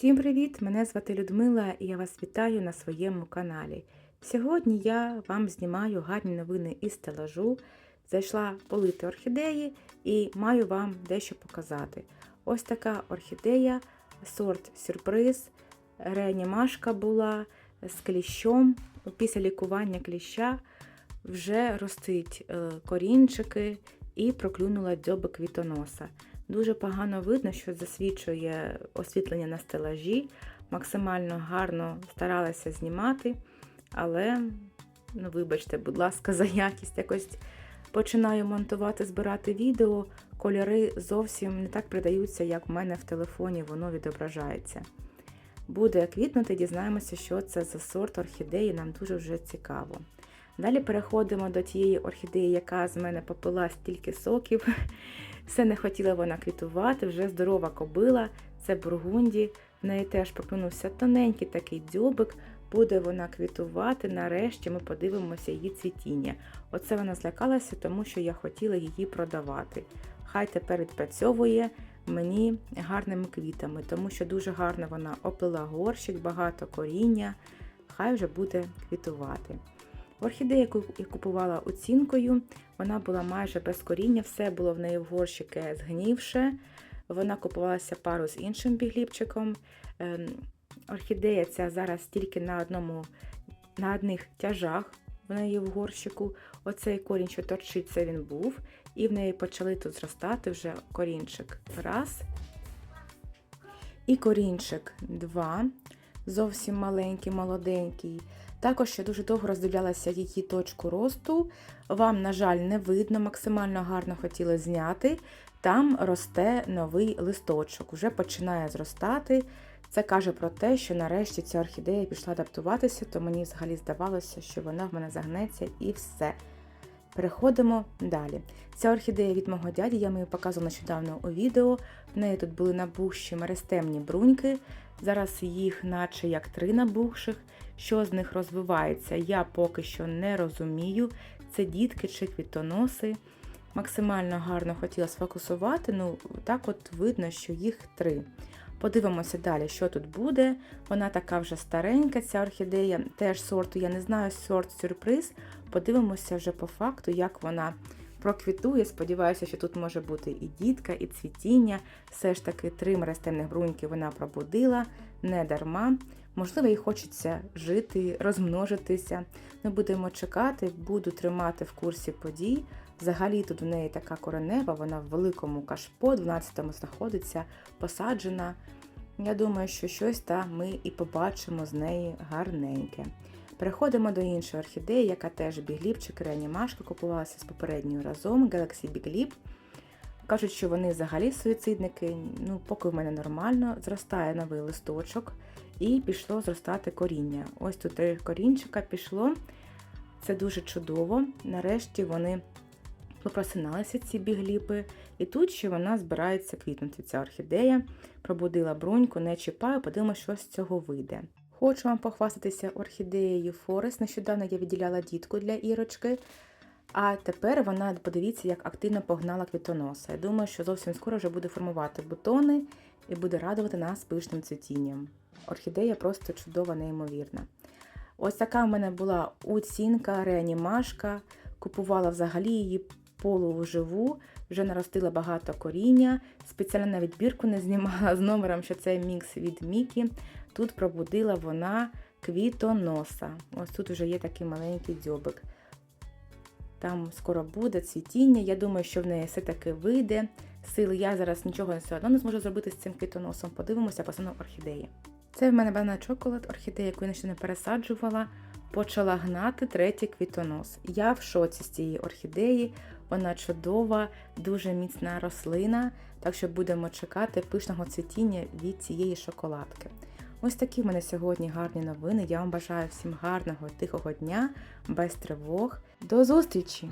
Всім привіт! Мене звати Людмила і я вас вітаю на своєму каналі. Сьогодні я вам знімаю гарні новини із стелажу. Зайшла полити орхідеї і маю вам дещо показати. Ось така орхідея, сорт сюрприз, реанімашка була з кліщом. Після лікування кліща вже ростуть е, корінчики і проклюнула дзьоби квітоноса. Дуже погано видно, що засвічує освітлення на стелажі. Максимально гарно старалася знімати, але, ну, вибачте, будь ласка, за якість. Якось починаю монтувати, збирати відео, кольори зовсім не так передаються, як в мене в телефоні воно відображається. Буде квітнути, дізнаємося, що це за сорт орхідеї, нам дуже вже цікаво. Далі переходимо до тієї орхідеї, яка з мене попила стільки соків. Все не хотіла вона квітувати, вже здорова кобила, це бургунді. В неї теж проклюнувся тоненький такий дзьобик, буде вона квітувати. Нарешті ми подивимося її цвітіння. Оце вона злякалася, тому що я хотіла її продавати. Хай тепер відпрацьовує мені гарними квітами, тому що дуже гарно вона оплила горщик, багато коріння, хай вже буде квітувати. Орхідея, яку я купувала оцінкою, вона була майже без коріння, все було в неї в горщике згнівше. Вона купувалася пару з іншим бігліпчиком. Ем, орхідея ця зараз тільки на одному, на одних тяжах в неї в горщику. Оцей корінь, що торчить, він був. І в неї почали тут зростати вже корінчик. Раз. І корінчик два. Зовсім маленький, молоденький. Також я дуже довго роздивлялася її точку росту. Вам, на жаль, не видно, максимально гарно хотіли зняти. Там росте новий листочок, вже починає зростати. Це каже про те, що нарешті ця орхідея пішла адаптуватися, то мені взагалі здавалося, що вона в мене загнеться і все. Переходимо далі. Ця орхідея від мого дяді, я її показувала нещодавно у відео. В неї тут були набухші меристемні бруньки. Зараз їх, наче як три набухших. Що з них розвивається, я поки що не розумію. Це дітки чи квітоноси. Максимально гарно хотіла сфокусувати, ну так от видно, що їх три. Подивимося далі, що тут буде. Вона така вже старенька, ця орхідея, теж сорту, я не знаю, сорт сюрприз. Подивимося вже по факту, як вона проквітує. Сподіваюся, що тут може бути і дітка, і цвітіння. Все ж таки, три мерестемних бруньки вона пробудила, не дарма. Можливо, їй хочеться жити, розмножитися. Ми будемо чекати, буду тримати в курсі подій. Взагалі тут в неї така коренева, вона в великому кашпо, 12-му знаходиться, посаджена. Я думаю, що щось там ми і побачимо з неї гарненьке. Переходимо до іншої орхідеї, яка теж бігліпчик, реанімашка, купувалася з попередньою разом, Galaxy Lip. Кажуть, що вони взагалі суїцидники. Ну, поки в мене нормально, зростає новий листочок і пішло зростати коріння. Ось тут три корінчика пішло. Це дуже чудово. Нарешті вони попросиналися, ці бігліпи, і тут ще вона збирається квітнути. Ця орхідея пробудила бруньку, не чіпаю, подивимося, що з цього вийде. Хочу вам похвастатися орхідеєю Форест. Нещодавно я відділяла дітку для ірочки. А тепер вона, подивіться, як активно погнала квітоноса. Я думаю, що зовсім скоро вже буде формувати бутони і буде радувати нас пишним цвітінням. Орхідея просто чудова, неймовірна. Ось така в мене була оцінка, реанімашка. Купувала взагалі її полуживу, вже наростила багато коріння. Спеціально на відбірку не знімала з номером, що це мікс від Мікі. Тут пробудила вона квітоноса. Ось тут вже є такий маленький дзьобик. Там скоро буде цвітіння. Я думаю, що в неї все-таки вийде. Сили я зараз нічого все одно не зможу зробити з цим квітоносом. Подивимося по орхідеї. Це в мене банана чоколад, орхідея, яку я ще не пересаджувала. Почала гнати третій квітонос. Я в шоці з цієї орхідеї. Вона чудова, дуже міцна рослина, так що будемо чекати пишного цвітіння від цієї шоколадки. Ось такі в мене сьогодні гарні новини. Я вам бажаю всім гарного, тихого дня, без тривог. До зустрічі!